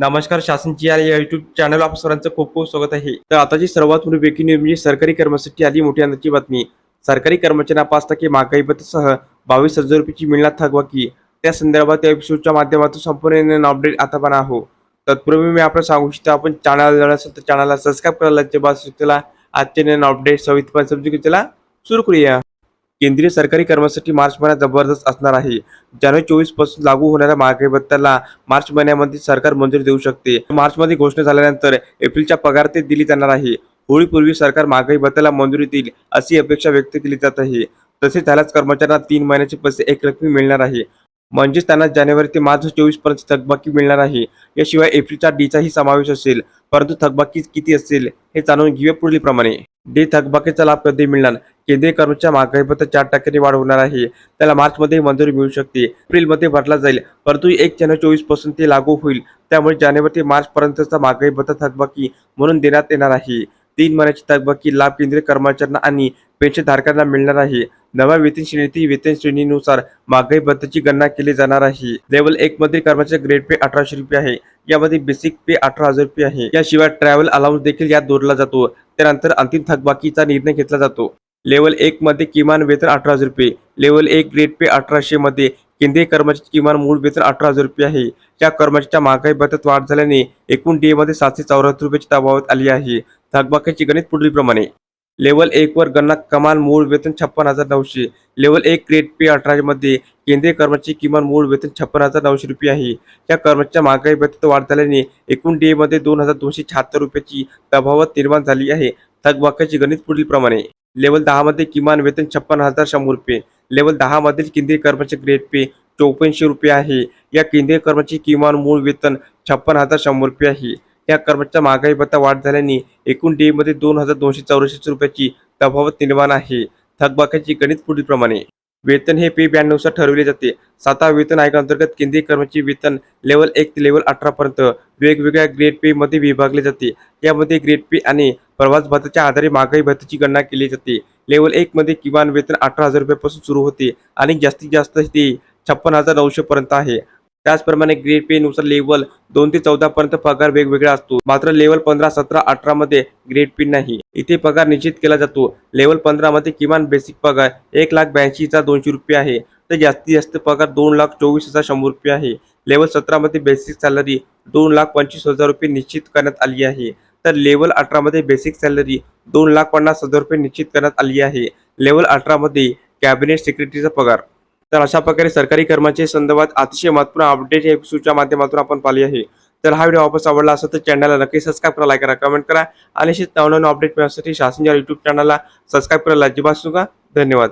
नमस्कार शासनची या YouTube channel आप सरांचं खूप खूप स्वागत आहे. तर आताची सर्वात मोठी ब्रेकिंग न्यूज म्हणजे सरकारी कर्मचारी आली मोठी आनंदाची बातमी. सरकारी कर्मचाऱ्यांना पाच टक्के महागाई भत्त्यासह बावीस हजार रुपयाची मिळणार थकवाकी त्या संदर्भात या एपिसोडच्या माध्यमातून संपूर्ण अपडेट आता पण आहो तत्पूर्वी मी आपण सांगू इच्छितो आपण चॅनल असेल तर चॅनलला सबस्क्राईब करायला आजच्या बस आजचे नवीन अपडेट सवितपणे समजून घेतला सुरू करूया. केंद्रीय सरकारी कर्मासाठी मार्च महिन्यात जबरदस्त असणार आहे. जानेवारी चोवीसपासून लागू होणाऱ्या महागाई भत्त्याला मार्च महिन्यामध्ये सरकार मंजुरी देऊ शकते. मार्चमध्ये घोषणा झाल्यानंतर एप्रिलच्या पगार ते दिली जाणार आहे. होळीपूर्वी सरकार महागाई भत्त्याला मंजुरी देईल अशी अपेक्षा व्यक्त केली जात आहे. तसेच त्यालाच कर्मचाऱ्यांना तीन महिन्याचे पैसे एक रकमी मिळणार आहे. म्हणजेच त्यांना जानेवारी ते मार्च चोवीसपर्यंत थकबाकी मिळणार आहे. याशिवाय एप्रिलच्या डीचाही समावेश असेल. परंतु थकबाकी किती असेल हे जाणून घेऊया पुढील प्रमाणे डे थकबाकीचा लाभ कधी मिळणार? केंद्रीय कर्मचारी महागाईबद्दल चार टक्क्यांनी वाढ होणार आहे. त्याला मार्चमध्ये मंजुरी मिळू शकते. एप्रिलमध्ये भरला जाईल. परंतु एक जानेवारी चोवीसपासून ते लागू होईल. त्यामुळे जानेवारी ते मार्च पर्यंतचा थकबाकी म्हणून देण्यात येणार आहे. तीन महिन्याची थकबाकी लाभ केंद्रीय कर्मचाऱ्यांना आणि पेन्शनधारकांना मिळणार आहे. नव्या वेतन श्रेणी वेतन श्रेणीनुसार महागाई भत्त्याची गणना केली जाणार आहे. लेवल एक मध्ये कर्मचारी ग्रेड पे अठराशे रुपये आहे. यामध्ये बेसिक पे अठरा हजार रुपये आहे. याशिवाय ट्रॅव्हल अलाउन्स देखील यात जोडला जातो. त्यानंतर अंतिम थकबाकीचा निर्णय घेतला जातो. लेवल एक मध्ये किमान वेतन अठरा हजार रुपये लेवल एक ग्रेड पे अठराशे मध्ये केंद्रीय कर्मचारी किमान मूळ वेतन अठरा हजार रुपये आहे. या कर्मचाऱ्याच्या महागाई भत्त्यात वाढ झाल्याने एकूण डे मध्ये सातशे चौऱ्याहत्तर रुपयाची तफावत आली आहे. थकबाकीची गणित पुढीलप्रमाणे. लेवल एक वर गणना कमाल मूळ वेतन छप्पन हजार नऊशे. लेवल एक ग्रेड पे अठरा मध्ये केंद्रीय कर्मचारी किमान मूळ वेतन छप्पन हजार नऊशे रुपये आहे. या कर्मचाऱ्या महागाई भत्त्यात वाढ झाल्याने एकूण डे मध्ये दोन हजार दोनशे शहात्तर रुपयाची तफावत निर्माण झाली आहे. थकबाकीची गणित पुढीलप्रमाणे. लेवल दहा मध्ये किमान वेतन छप्पन हजार शंभर रुपये. लेवल दहा मधील केंद्रीय कर्मचारी ग्रेड पे चौपन्नशे रुपये आहे. या केंद्रीय कर्मचारी किमान मूळ वेतन छप्पन हजार शंभर रुपये आहे. या कर्मचा महागाई भत्ता वाढ झाल्याने एकूण डीमध्ये दोन हजार दोनशे चौऱ्याऐंशी रुपयाची तफावत निर्माण आहे. थकबाकीची गणित पुढीलप्रमाणे. वेतन हे पे बँडनुसार ठरवले जाते. सातवा वेतन आयोगाअंतर्गत केंद्रीय कर्मचारी वेतन लेवल एक ते लेवल अठरापर्यंत वेगवेगळ्या ग्रेड पे मध्ये विभागले जाते. यामध्ये ग्रेड पे आणि प्रवास भत्त्याच्या आधारे महागाई भत्त्याची गणना केली जाते. लेवल एक मध्ये किमान वेतन अठरा हजार रुपयापासून सुरू होते आणि जास्तीत जास्त ते छप्पन हजार नऊशे पर्यंत आहे. त्याचप्रमाणे ग्रेड पे नुसार लेवल दोन ते चौदा पर्यंत पगार वेगवेगळा असतो. मात्र लेवल पंधरा सतरा अठरा मध्ये ग्रेड पे नाही. इथे पगार निश्चित केला जातो. लेवल पंधरा मध्ये किमान बेसिक पगार एक लाख ब्याऐंशीचा दोनशे रुपये आहे. तर जास्तीत जास्त पगार दोन लाख चोवीस हजार शंभर रुपये आहे. लेवल सतरामध्ये बेसिक सॅलरी दोन लाख पंचवीस हजार रुपये निश्चित करण्यात आली आहे. तर लेवल अठरामध्ये बेसिक सॅलरी दोन लाख पन्नास हजार रुपये निश्चित करण्यात आली आहे. लेवल अठरामध्ये कॅबिनेट सेक्रेटरीचा पगार तर अशा प्रकारे सरकारी कर्मचारी संदर्भात अतिशय महत्त्वपूर्ण अपडेट हे एपिसोडच्या माध्यमातून आपण पाहिली आहे. तर हा व्हिडिओ वापस आवडला असेल तर चॅनलला नक्की सबस्क्राईब करा लाईक करा कमेंट करा. आणि अशीच नवनवीन अपडेट मिळण्यासाठी शासनच्या युट्यूब चॅनलला सबस्क्राईब करायला अजिबात सुद्धा धन्यवाद.